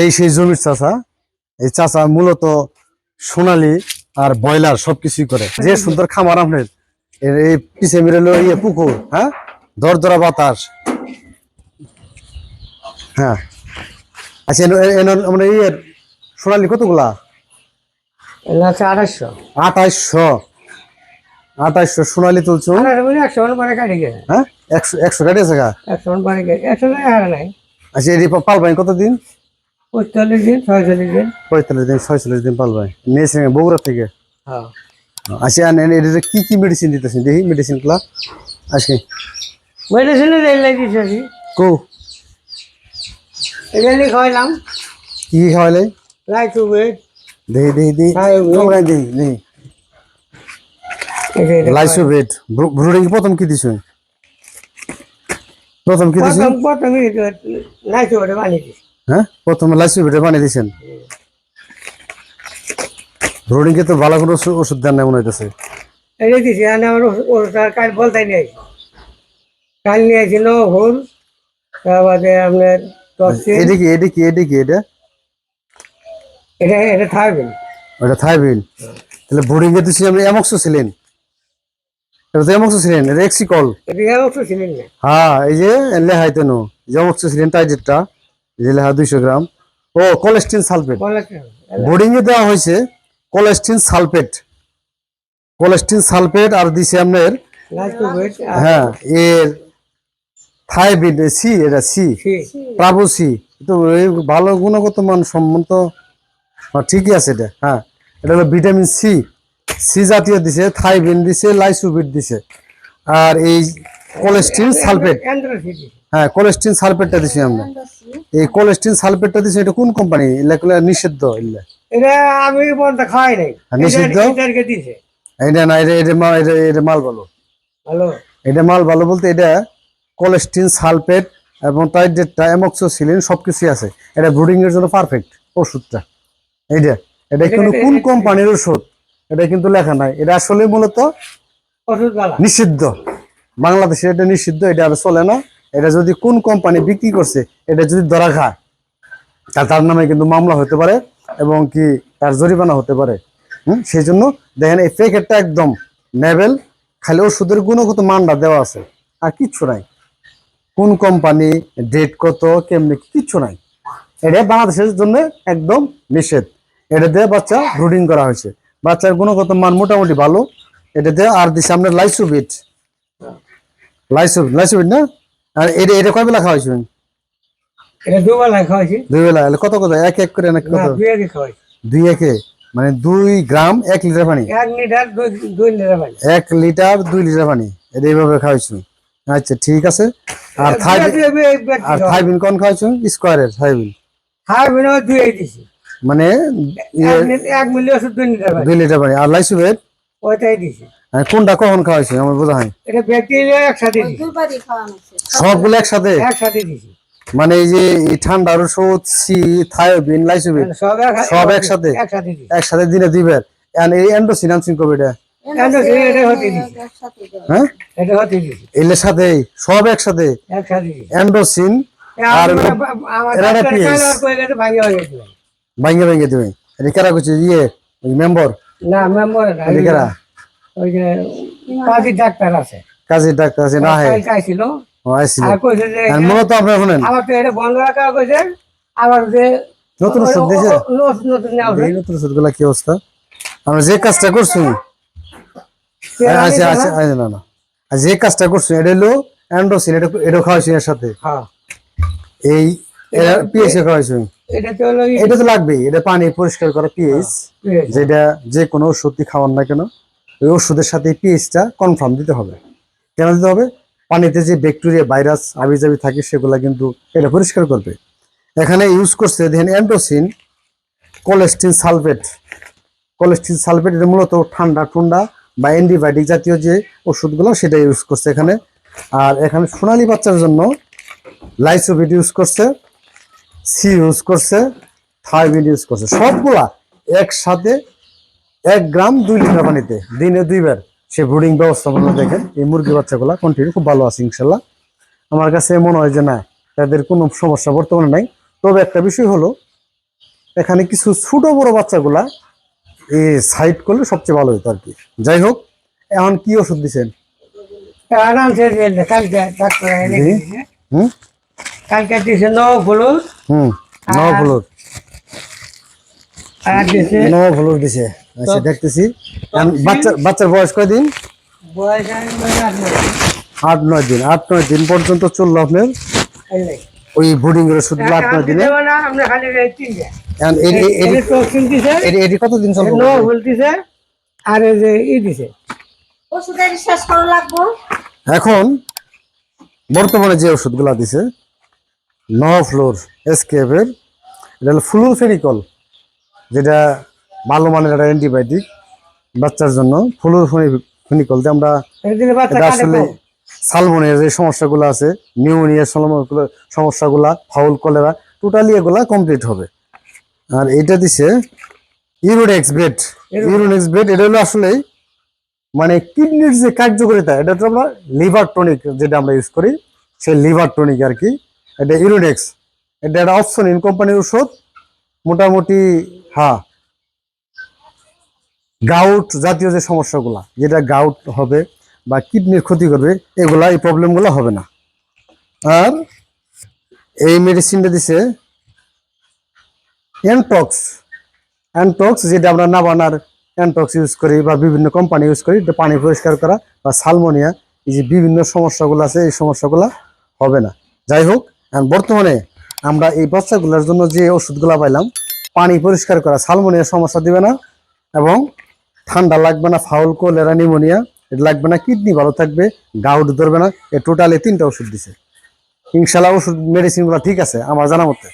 এই সেই জমির চাচা এই চাচা মূলত সোনালি আর ব্রয়লার সবকিছুই করে। যে সুন্দর খামার আপনার এর এই পিছে মিরেলো ইয়ে পুকুর হ্যাঁ? দরদরা বাতাস। হ্যাঁ। আচ্ছা আমরা ইয়ে সোনালি কতগুলা? আছে আঠাশশো। আঠাইশশো আঠাইশশো সোনালি তুলছো? একশো হ্যাঁ? একশো একশো আছে গা? একশো একশো আচ্ছা এটি পালবাই কতদিন? পঁয়তাল্লিশ দিন ছয়চল্লিশ দিন। পঁয়তাল্লিশ দিন ছয়চল্লিশ দিন পালবাই নিয়েছেন বগুড়া থেকে? হ্যাঁ। আচ্ছা এটা কি কি মেডিসিন দিতেছেন? দেখি মেডিসিনগুলা? আজকে। মেডিসিনে রেল লাগিয়েছি আর কি কো? রেলি খাওয়াইলাম। কি কি খাওয়াইলে লাই চুবেট দেখি দেখি দেখি খাই ওই। তোমরা দেখি দেখি লাইসো বেড ব্রুডিং প্রথম কি দিছ প্রথম কি দিছেন? প্রথম প্রথম লাই চুবেটে বানিয়েছি। হ্যাঁ? প্রথম লাইসো বেডে বানিয়ে কে তো ভালো কোনো ওষুধ- দেন না মনে হইতেছে। এটা দিছি আর আমার ওষুধ কাল বলতাই নিয়ে আসি কাল নিয়ে আসি নহর তারপরে আপনার এটা কি এটা কি এটা কি এটা? এটা এটা থাকবেন ওটা থাইবিন তাহলে ব্রুডিং এ দিছি আমরা অ্যামক্সিসিলিন এটা তো অ্যামক্সিসিলিন এটা এক্সিকল এটা ওষুধ ছিলেন না। হ্যাঁ এই যে অ্যামক্সিসিলিন টাইজেটটা এই দুইশো গ্রাম। ও কোলেস্টিন সালফেট। বোর্ডিং এ দেওয়া হয়েছে কোলেস্টিন সালফেট। কোলেস্টিন সালফেট আর দিছে আপনার হ্যাঁ এর থাইবিন সি এটা সি। প্রাবু সি। তো ভালো গুণগত মান সম্মত হ্যাঁ, ঠিকই আছে এটা। হ্যাঁ এটা হলো ভিটামিন সি। সি জাতীয় দিছে থাইবিন দিছে লাইসুবিট দিছে। আর এই কোলেস্টিন সালফেট। হ্যাঁ কোলেস্টিন সালফেটটা দিছি আমরা। এই কোলেস্টিন সালফেটটা দিছি এটা কোন কোম্পানি এগুলো নিষিদ্ধ? এগুলা। এটা আমি বলতে খাওয়াই নাই। আর নিষিদ্ধ? এটাকে দিছে। এটা না এটা এটা মাল এটা এটা মাল ভালো। হ্যালো এটা মাল ভালো বলতে এটা কোলেস্টিন সালফেট এবং টাইডেটটা অ্যামক্সোসিলিন সবকিছুই আছে। এটা ব্রুডিং এর জন্য পারফেক্ট ওষুধটা। এইটা এটা কিন্তু কোন কোম্পানির ওষুধ? এটা কিন্তু লেখা নাই। এটা আসলে মূলত ওষুধ বালা নিষিদ্ধ। বাংলাদেশে এটা নিষিদ্ধ এটা আর চলে না। এটা যদি কোন কোম্পানি বিক্রি করছে, এটা যদি ধরা খায়, তা তার নামে কিন্তু মামলা হতে পারে এবং কি তার জরিমানা হতে পারে। হুম? সেই জন্য দেখেন এই প্যাকেটটা একদম নেবেল, খালি ওষুধের গুণগত মানটা দেওয়া আছে, আর কিচ্ছু নাই। কোন কোম্পানি ডেট কত, কেমনি কিচ্ছু নাই। এটা বাংলাদেশের জন্য একদম নিষেধ। এটা দিয়ে বাচ্চা ব্রুডিং করা হয়েছে। বাচ্চার গুণগত মান মোটামুটি ভালো। এটা দিয়ে আর দিচ্ছে আপনার লাইসুবিট লাইসুবিট লাইসুবিট না? আর এটা এটা কয় বেলা খাওয়াইছেন? এটা দুবেলা খাওয়াইছি। দুই কত কত এক এক করে নাকি কত? দুই আগে খাওয়াইছি। দুই একে? মানে দুই গ্রাম এক লিটার পানি? এক লিটার দুই দুই লিটার পানি। এক লিটার দুই লিটার পানি। এটা এইভাবে খাওয়াইছো। আচ্ছা ঠিক আছে। আর থাইবিন আর থাইবিন কোন খাওয়াইছো স্কোয়ারের থাইবিন। খাওয়াবেন দুই দিছি। মানে এক মিলি ওষুধ দুই লিটার পানি। দুই লিটার পানি। আর লাইসুবেট? ওইটাই দিছি। আর কোনটা কখন খাওয়াইছো আমার বোঝা হয় এটা ব্যাকটেরিয়া একসাথে সবগুলো একসাথে? একসাথে দিছি মানে এই যে ঠান্ডার ওষুধ সি থায়োবিন লাইসুবিন সব একসাথে? একসাথে দিনে দিবেন এই। হ্যাঁ? এটা হতে দিছি এলের সাথে সব একসাথে? আর ভাঙে হয়ে এটা কারা করছে? ইয়ে মেম্বার না মেম্বার এটা কারা? ওই যে কাজী ডাক্তার আছে। কাজী ডাক্তার আছে না হয়। আর কইছে যে আর মূলত আপনার শুনেন। আবার তো এটা বন্ধ রাখা কইছে আবার যে নতুন ওষুধ দিয়েছে? নতুন নতুন ওষুধগুলা কি অবস্থা? আমরা যে কাজটা করছি। আচ্ছা আচ্ছা আচ্ছা, না না। আর যে কাজটা করছি এটা হলো অ্যান্ডোসিন এটা এটা খাওয়াইছি এর সাথে। হ্যাঁ। এই পিএস এ খাওয়াইছি। এটা তো লাগবেই এটা পানি পরিষ্কার করা পিএইচ যেটা যে কোনো ওষুধই খাওয়ান না কেন। ওই ওষুধের সাথে পিএইচটা কনফার্ম দিতে হবে। কেন দিতে হবে? পানিতে যে ব্যাকটেরিয়া ভাইরাস আবি জাবি থাকে, সেগুলো কিন্তু এটা পরিষ্কার করবে। এখানে ইউজ করছে দেখেন অ্যান্টোসিন কোলেস্টিন সালফেট কোলেস্টিন সালফেট এটা মূলত ঠান্ডা, ঠুন্ডা বা অ্যান্টিবায়োটিক জাতীয় যে ওষুধগুলো, সেটা ইউজ করছে এখানে। আর এখানে সোনালী বাচ্চার জন্য লাইসোভিট ইউজ করছে সি ইউজ করছে থাইবিন ইউজ করছে। সবগুলা একসাথে এক গ্রাম দুই লিটার পানিতে দিনে দুইবার সে ব্রুডিং ব্যবস্থাপনা দেখেন এই মুরগি বাচ্চাগুলা কন্টিনিউ খুব ভালো আছে ইনশাল্লাহ। আমার কাছে মনে হয় যে না তাদের কোনো সমস্যা বর্তমানে নাই। তবে একটা বিষয় হলো এখানে কিছু ছোট বড় বাচ্চাগুলা এই সাইড করলে সবচেয়ে ভালো হতো আর কি যাই হোক এখন কি ওষুধ দিচ্ছেন কালকে হুম? হলুদ দিছে। আচ্ছা দেখতেছি। এখন বাচ্চার বাচ্চার বয়স কয়দিন আট নয়। দিন। আট নয় দিন। পর্যন্ত চলল আপনার? ওই বোর্ডিং এর ওষুধগুলো আট নয় দিনে? না, এটি কতদিন চলবে? ন আর যে ই দিছে। শেষ করা লাগবো। এখন বর্তমানে যে ওষুধগুলো দিছে নফ্লোর এসকেপের এটা হলো ফ্লুরফেনিকল যেটা ভালো মানের একটা অ্যান্টিবায়োটিক বাচ্চার জন্য আমরা দিলে বাচ্চা এটা কাটে আসলে। সালমোনিয়ার যে সমস্যাগুলো আছে নিউমোনিয়ার সমস্যাগুলা ফাউল কলেরা টোটালি এগুলা কমপ্লিট হবে। আর এটা দিছে ইউরোডেক্স বেড ইউরোডেক্স। বেড এটা হলো আসলে মানে কিডনির যে কার্যকারিতা এটা হচ্ছে আমরা লিভার টনিক যেটা আমরা ইউজ করি সেই লিভার টনিক আর কি। এটা ইউরোডেক্স। এটা একটা অপশন ইন কোম্পানির ওষুধ মোটামুটি হ্যাঁ গাউট জাতীয় যে সমস্যাগুলা, যেটা গাউট হবে বা কিডনির ক্ষতি করবে, এগুলা এই প্রবলেমগুলো হবে না। আর এই মেডিসিনটা দিছে অ্যান্টক্স অ্যান্টক্স যেটা আমরা নাবানার অ্যান্টক্স ইউজ করি বা বিভিন্ন কোম্পানি ইউজ করি, এটা পানি পরিষ্কার করা বা সালমোনিয়া এই যে বিভিন্ন সমস্যাগুলো আছে, এই সমস্যাগুলো হবে না। যাই হোক বর্তমানে আমরা এই বাচ্চাগুলোর জন্য যে ওষুধগুলো পাইলাম, পানি পরিষ্কার করা সালমোনিয়া সমস্যা দিবে না এবং ঠান্ডা লাগবে না ফাউল কোল এরা নিউমোনিয়া এটা লাগবে না কিডনি ভালো থাকবে গাউট ধরবে না, এ টোটালি তিনটা ওষুধ দিছে। ইনশাল্লাহ ওষুধ মেডিসিনগুলো ঠিক আছে, আমার জানা মতে।